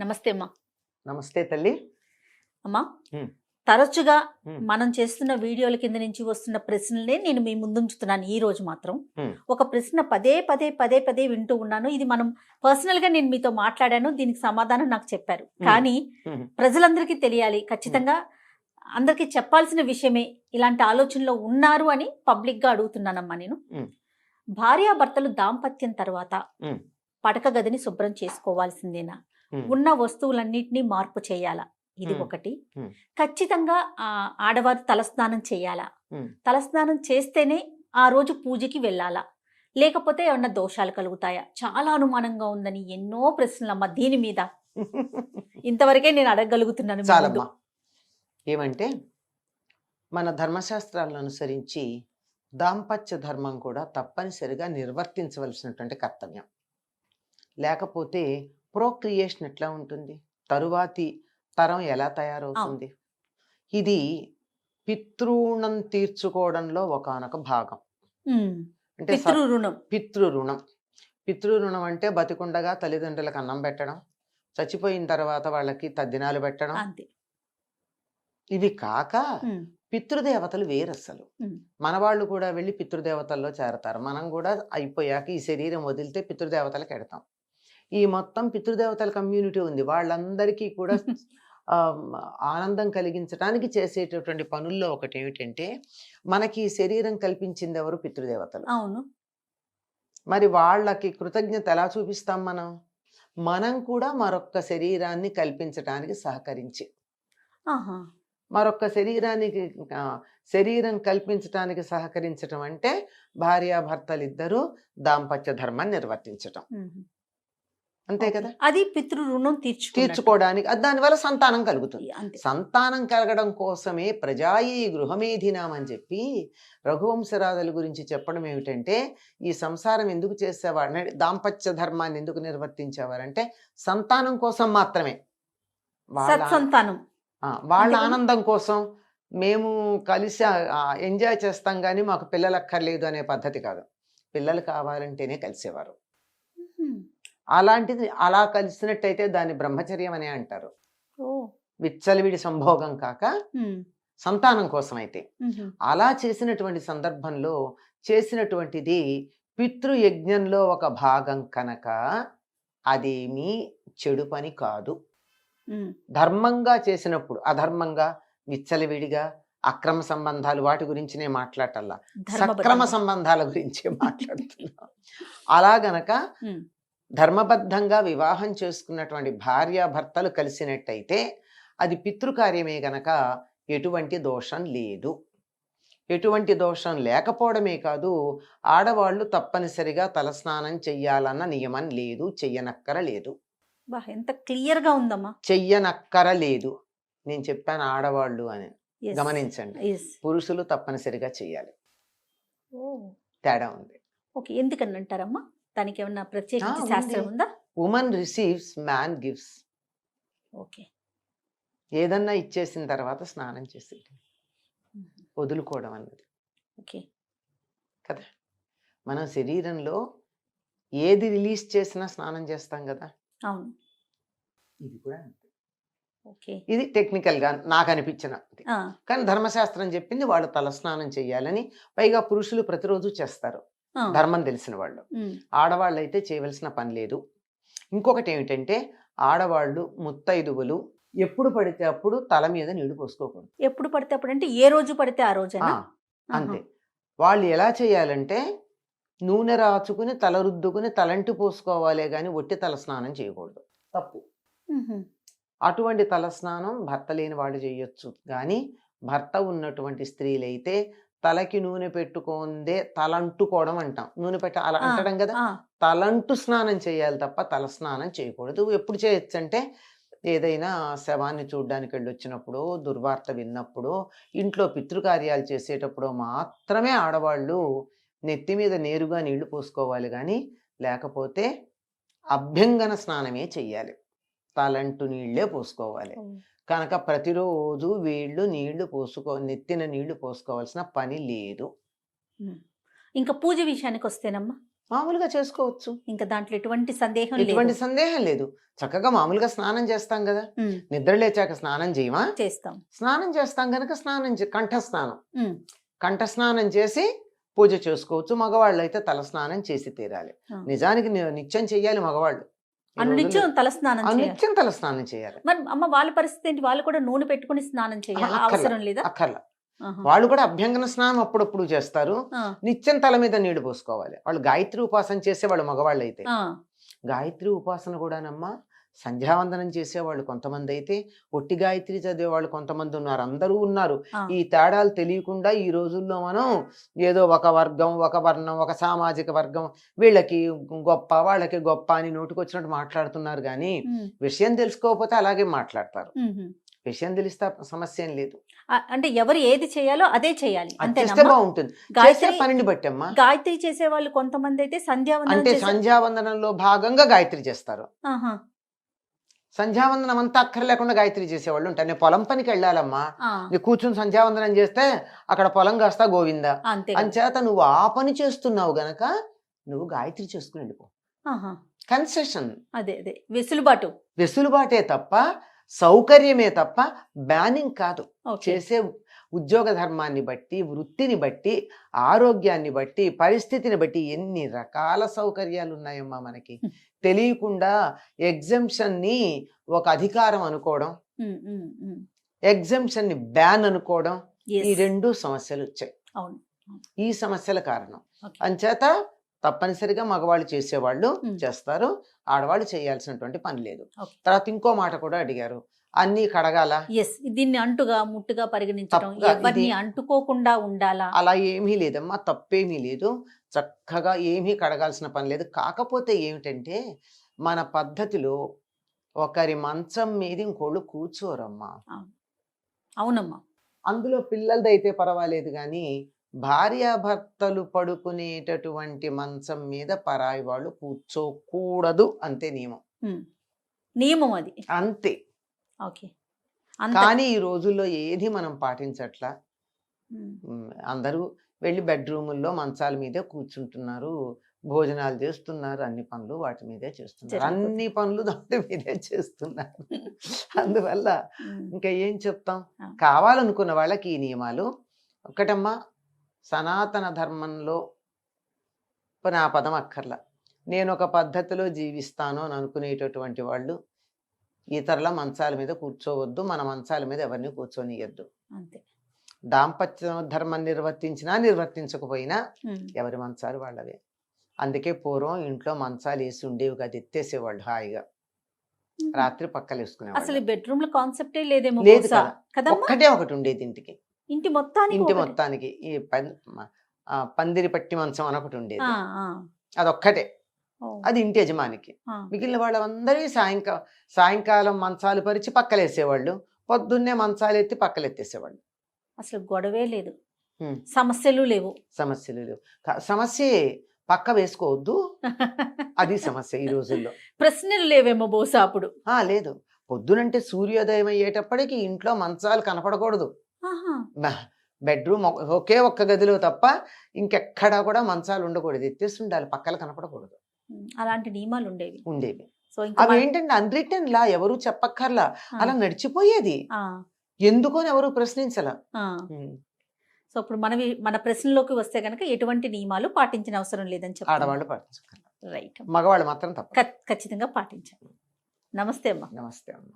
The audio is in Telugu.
నమస్తే అమ్మా నమస్తే తల్లి అమ్మా. తరచుగా. మనం చేస్తున్న వీడియోల కింద నుంచి వస్తున్న ప్రశ్నలే నేను మీ ముందుంచుతున్నాను ఈ రోజు మాత్రం. ఒక ప్రశ్న పదే పదే పదే పదే వింటూ ఉన్నాను ఇది మనం పర్సనల్గా నేను మీతో మాట్లాడాను దీనికి సమాధానం నాకు చెప్పారు. కానీ. ప్రజలందరికీ తెలియాలి ఖచ్చితంగా అందరికీ చెప్పాల్సిన విషయమే ఇలాంటి ఆలోచనలో ఉన్నారు అని పబ్లిక్గా అడుగుతున్నానమ్మా నేను. భార్యాభర్తలు దాంపత్యం తర్వాత. పడక గదిని శుభ్రం చేసుకోవాల్సిందేనా. ఉన్న వస్తువులన్నిటినీ మార్పు చేయాలా? ఇది. ఒకటి. ఖచ్చితంగా ఆ, ఆడవారు తలస్నానం చేయాలా. తలస్నానం చేస్తేనే ఆ రోజు పూజకి వెళ్ళాలా? లేకపోతే ఏమన్నా దోషాలు కలుగుతాయా? చాలా అనుమానంగా ఉందని ఎన్నో ప్రశ్నలమ్మ దీని మీద. ఇంతవరకే నేను అడగగలుగుతున్నాను. చాలమ్మా. ఏమంటే మన ధర్మశాస్త్రాలను అనుసరించి దాంపత్య ధర్మం కూడా తప్పనిసరిగా నిర్వర్తించవలసినటువంటి కర్తవ్యం. లేకపోతే ప్రోక్రియేషన్ ఎట్లా ఉంటుంది? తరువాతి తరం ఎలా తయారవుతుంది? ఇది పితృణం తీర్చుకోవడంలో ఒకానొక భాగం. అంటే స- పితృ రుణం పితృ రుణం పితృ రుణం అంటే బతికుండగా తల్లిదండ్రులకు అన్నం పెట్టడం చచ్చిపోయిన తర్వాత వాళ్ళకి తద్దినాలు పెట్టడం. ఇవి కాక. పితృదేవతలు వేరు అసలు. మన వాళ్ళు కూడా వెళ్ళి పితృదేవతల్లో చేరతారు. మనం కూడా అయిపోయాక ఈ శరీరం వదిలితే పితృదేవతలకు ఎడతాం ఈ మొత్తం పితృదేవతల కమ్యూనిటీ ఉంది. వాళ్ళందరికీ కూడా ఆనందం కలిగించడానికి చేసేటటువంటి పనుల్లో ఒకటి ఏమిటంటే మనకి శరీరం కల్పించింది ఎవరు పితృదేవతలు. అవును. మరి వాళ్ళకి కృతజ్ఞత ఎలా చూపిస్తాం మనం? మనం కూడా మరొక్క శరీరాన్ని కల్పించడానికి సహకరించి. మరొక్క శరీరానికి శరీరం కల్పించడానికి సహకరించటం అంటే భార్యాభర్తలు ఇద్దరూ దాంపత్య ధర్మాన్ని నిర్వర్తించటం. అంతే. కదా అది పితృ రుణం తీర్చుకో తీర్చుకోవడానికి దానివల్ల సంతానం కలుగుతుంది సంతానం కలగడం కోసమే ప్రజాయి గృహమేధినాం అని చెప్పి రఘువంశరాజుల గురించి చెప్పడం ఏమిటంటే ఈ సంసారం ఎందుకు చేసేవాడు అంటే దాంపత్య ధర్మాన్ని ఎందుకు నిర్వర్తించేవారంటే సంతానం కోసం మాత్రమే ఆ, వాళ్ళ. ఆనందం కోసం మేము కలిసి ఎంజాయ్ చేస్తాం కానీ మాకు పిల్లలు అక్కర్లేదు అనే పద్ధతి కాదు పిల్లలు కావాలంటేనే కలిసేవారు. అలాంటిది అలా కలిసినట్టయితే దాన్ని బ్రహ్మచర్యం అనే అంటారు విచ్చలవిడి సంభోగం కాక. సంతానం కోసం అయితే. అలా చేసినటువంటి సందర్భంలో చేసినటువంటిది పితృయజ్ఞంలో ఒక భాగం కనుక అదేమీ చెడు పని కాదు. ధర్మంగా చేసినప్పుడు అధర్మంగా విచ్చలవిడిగా అక్రమ సంబంధాలు వాటి గురించి నేను మాట్లాడటల్లా సక్రమ. సంబంధాల గురించి మాట్లాడుతున్నా అలా గనక. ధర్మబద్ధంగా వివాహం చేసుకున్నటువంటి భార్యాభర్తలు కలిసినట్టయితే అది పితృకార్యమే గనక ఎటువంటి దోషం లేదు. ఎటువంటి దోషం లేకపోవడమే కాదు ఆడవాళ్ళు తప్పనిసరిగా తలస్నానం చెయ్యాలన్న నియమం లేదు చెయ్యనక్కర లేదు ఎంత క్లియర్గా ఉందమ్మా. చెయ్యనక్కర లేదు నేను చెప్పాను ఆడవాళ్ళు అని. గమనించండి. పురుషులు తప్పనిసరిగా చెయ్యాలి. ఓ. తేడా ఉంది. ఓకే ఎందుకని అంటారమ్మా? దానికి ఏమన్నా ప్రత్యేకించి ఉంది. శాస్త్రం ఉందా? Women receives man gives okay. ఏదన్నా ఇచ్చేసిన తర్వాత స్నానం చేసి. వదులుకోవడం అన్నది. ఓకే. కదా? మనం శరీరంలో ఏది రిలీజ్ చేసినా స్నానం చేస్తాం కదా? అవును. ఇది కూడా ఇది టెక్నికల్గా నాకు అనిపించిన కానీ ధర్మశాస్త్రం చెప్పింది వాళ్ళు తలస్నానం చేయాలని పైగా పురుషులు ప్రతిరోజు చేస్తారు. ధర్మం తెలిసిన వాళ్ళు ఆడవాళ్ళు అయితే చేయవలసిన పని లేదు. ఇంకొకటి ఏమిటంటే ఆడవాళ్ళు ముత్తైదువులు ఎప్పుడు పడితే అప్పుడు తల మీద నీళ్ళు పోసుకోకూడదు. ఎప్పుడు పడితే అప్పుడు అంటే ఏ రోజు పడితే ఆ రోజేనా? ఆ, అంతే. వాళ్ళు ఎలా చేయాలంటే నూనె రాచుకుని తల రుద్దుకుని తలంటి పోసుకోవాలే కానీ ఒట్టి తల స్నానం చేయకూడదు. తప్పు. అటువంటి తల స్నానం భర్త లేని వాళ్ళు చేయొచ్చు. కానీ భర్త ఉన్నటువంటి స్త్రీలైతే తలకి నూనె పెట్టుకుందే తలంటుకోవడం అంటాం. నూనె పెట్ట అలా అంటడం కదా? తలంటు స్నానం చేయాలి తప్ప తల స్నానం చేయకూడదు. ఎప్పుడు చేయొచ్చు అంటే ఏదైనా శవాన్ని చూడ్డానికి వెళ్ళి వచ్చినప్పుడు దుర్వార్త విన్నప్పుడు ఇంట్లో పితృకార్యాలు చేసేటప్పుడు మాత్రమే ఆడవాళ్ళు నెత్తి మీద నేరుగా నీళ్ళు పోసుకోవాలి కానీ లేకపోతే అభ్యంగన స్నానమే చెయ్యాలి. తలంటు నీళ్ళే పోసుకోవాలి. కనుక ప్రతిరోజు వీళ్ళు నీళ్ళు పోసుకో నెత్తిన నీళ్ళు పోసుకోవాల్సిన పని లేదు. ఇంకా పూజ విషయానికి వస్తేనమ్మా మామూలుగా చేసుకోవచ్చు. ఇంకా దాంట్లో ఎటువంటి సందేహం ఎటువంటి సందేహం లేదు. చక్కగా మామూలుగా స్నానం చేస్తాం కదా. నిద్ర లేచాక స్నానం చేయమా? చేస్తాం. స్నానం చేస్తాం కనుక స్నానం కంఠ స్నానం కంఠ స్నానం చేసి పూజ చేసుకోవచ్చు. మగవాళ్ళు అయితే తల స్నానం చేసి తీరాలి. నిజానికి నిత్యం చెయ్యాలి మగవాళ్ళు. అనునిత్యం రోజుల్లో తల స్నానం చేయాలి. అనునిత్యం తల స్నానం చేయాలి. మరి అమ్మ వాళ్ళ పరిస్థితి ఏంటి? వాళ్ళు కూడా నూనె పెట్టుకుని స్నానం చేయాలి? అక్కర్లా. అవసరం లేదా? అక్కర్లా. వాళ్ళు కూడా అభ్యంగన స్నానం అప్పుడప్పుడు చేస్తారు. నిత్యం తల మీద నీళ్ళు పోసుకోవాలి. వాళ్ళు గాయత్రి ఉపాసన చేసే వాళ్ళు మగవాళ్ళు అయితే గాయత్రి ఉపాసన కూడానమ్మా సంధ్యావందనం చేసేవాళ్ళు కొంతమంది అయితే ఒట్టి గాయత్రి చదివేవాళ్ళు కొంతమంది ఉన్నారు. అందరూ ఉన్నారు. ఈ తేడాలు తెలియకుండా ఈ రోజుల్లో మనం ఏదో ఒక వర్గం ఒక వర్ణం ఒక సామాజిక వర్గం వీళ్ళకి గొప్ప వాళ్ళకి గొప్ప అని నోటికొచ్చినట్టు మాట్లాడుతున్నారు కానీ విషయం తెలుసుకోకపోతే అలాగే మాట్లాడతారు. విషయం తెలిస్తే సమస్య ఏం లేదు అంటే ఎవరు ఏది చేయాలో అదే చేయాలి. అంతేనా బాగుంటుంది. గాయత్రి పనిని బట్టి అమ్మా గాయత్రి చేసే వాళ్ళు కొంతమంది అయితే సంధ్యావందనం అంటే సంధ్యావందనంలో భాగంగా గాయత్రి చేస్తారు. సంధ్యావందనం అంతా అక్కర లేకుండా గాయత్రి చేసేవాళ్ళు ఉంటారు. నేను పొలం పనికి వెళ్ళాలమ్మా. నీ కూర్చుని సంధ్యావందనం చేస్తే అక్కడ పొలం కాస్తా గోవింద. అంచేత నువ్వు ఆ పని చేస్తున్నావు గనక నువ్వు గాయత్రి చేసుకుని వెళ్ళిపో. కన్సెషన్. అదే అదే. వెసులుబాటు. వెసులుబాటే తప్ప సౌకర్యమే తప్ప బ్యానింగ్ కాదు. చేసే ఉద్యోగ ధర్మాన్ని బట్టి వృత్తిని బట్టి ఆరోగ్యాన్ని బట్టి పరిస్థితిని బట్టి ఎన్ని రకాల సౌకర్యాలు ఉన్నాయమ్మా మనకి. తెలియకుండా exemption ని ఒక అధికారం అనుకోవడం ఉమ్, ఉమ్, ఉమ్. exemption ని బ్యాన్ అనుకోవడం. ఈ రెండు సమస్యలు వచ్చాయి అవును ఈ సమస్యల కారణం. అంచేత తప్పనిసరిగా మగవాళ్ళు చేసేవాళ్ళు. చేస్తారు. ఆడవాళ్ళు చేయాల్సినటువంటి పని లేదు. తర్వాత ఇంకో మాట కూడా అడిగారు. అన్నీ కడగాల? ఎస్ దీన్ని అంటుగా ముట్టుగా పరిగణించడం. ఎవరిని అంటుకోకుండా ఉండాలా? అలా ఏమీ లేదమ్మా తప్పేమీ లేదు. చక్కగా ఏమీ కడగాల్సిన పని లేదు. కాకపోతే ఏమిటంటే మన పద్ధతిలో ఒకరి మంచం మీద ఇంకోళ్ళు కూర్చోరమ్మా. అవునమ్మా. అందులో పిల్లలదైతే పర్వాలేదు కానీ భార్యాభర్తలు పడుకునేటటువంటి మంచం మీద పరాయి వాళ్ళు కూర్చోకూడదు అంతే నియమం. నియమం అది. అంతే. ఓకే. కానీ ఈ రోజుల్లో ఏది మనం పాటించట్లా? అందరూ వెళ్ళి బెడ్రూముల్లో మంచాల మీదే కూర్చుంటున్నారు భోజనాలు చేస్తున్నారు అన్ని పనులు వాటి మీదే చేస్తున్నారు. అన్ని పనులు దాటి మీదే చేస్తున్నారు. అందువల్ల. ఇంకా ఏం చెప్తాం. కావాలనుకున్న వాళ్ళకి ఈ నియమాలు. ఒకటమ్మా సనాతన ధర్మంలో నా పదం అక్కర్లా నేను ఒక పద్ధతిలో జీవిస్తాను అని అనుకునేటటువంటి వాళ్ళు ఇతరుల మంచాల మీద కూర్చోవద్దు మన మంచాల మీద ఎవరిని కూర్చొనియద్దు. అంతే. దాంపత్య ధర్మం నిర్వర్తించినా నిర్వర్తించకపోయినా. ఎవరి మంచాలు వాళ్ళవే. అందుకే పూర్వం ఇంట్లో మంచాలు వేసి ఉండేవి కాదు ఎత్తేసేవాళ్ళు హాయిగా. రాత్రి పక్కలు అసలు వేసుకునేవాళ్ళు బెడ్రూమ్లో కాన్సెప్టే లేదేమో లేదు. కదా. ఒక్కటే ఒకటి ఉండేది ఇంటికి. ఇంటి మొత్తానికి ఇంటి. మొత్తానికి ఈ పందిరి పట్టి మంచం అని ఒకటి ఉండేది. అదొక్కటే. అది ఇంటి యజమానికి. మిగిలిన వాళ్ళందరి సాయంకాలం సాయంకాలం మంచాలు పరిచి పక్కలేసేవాళ్ళు పొద్దున్నే మంచాలు ఎత్తి పక్కలెత్తేసేవాళ్ళు అసలు గొడవే లేదు. సమస్యలు లేవు సమస్యలు లేవు సమస్యే పక్క వేసుకోవద్దు అది సమస్య ఈ రోజుల్లో ప్రశ్నలు లేవేమో బహుశా అప్పుడు ఆ లేదు పొద్దునంటే సూర్యోదయం అయ్యేటప్పటికి ఇంట్లో మంచాలు కనపడకూడదు. బెడ్రూమ్ ఒకే ఒక్క గదిలో తప్ప ఇంకెక్కడా కూడా మంచాలు ఉండకూడదు. ఎత్తేసి ఉండాలి పక్కల కనపడకూడదు. అలాంటి నియమాలు ఉండేవి. ఉండేవి. సో ఇంకా అవి ఏంటంటే అన్రిటర్న్ లా ఎవరు చెప్పక్కర్లా అలా నడిచిపోయేది. ఆ, ఎందుకు అని ఎవరు ప్రశ్నించలా. సో ఇప్పుడు మనవి మన ప్రశ్నలోకి వస్తే కనుక ఎటువంటి నియమాలు పాటించిన అవసరం లేదని చెప్పి ఆడవాళ్ళు పాటించక్కర్లా. రైట్. మగవాళ్ళు మాత్రం తప్ప ఖచ్చితంగా పాటించాలి. నమస్తే అమ్మా. నమస్తే అమ్మ.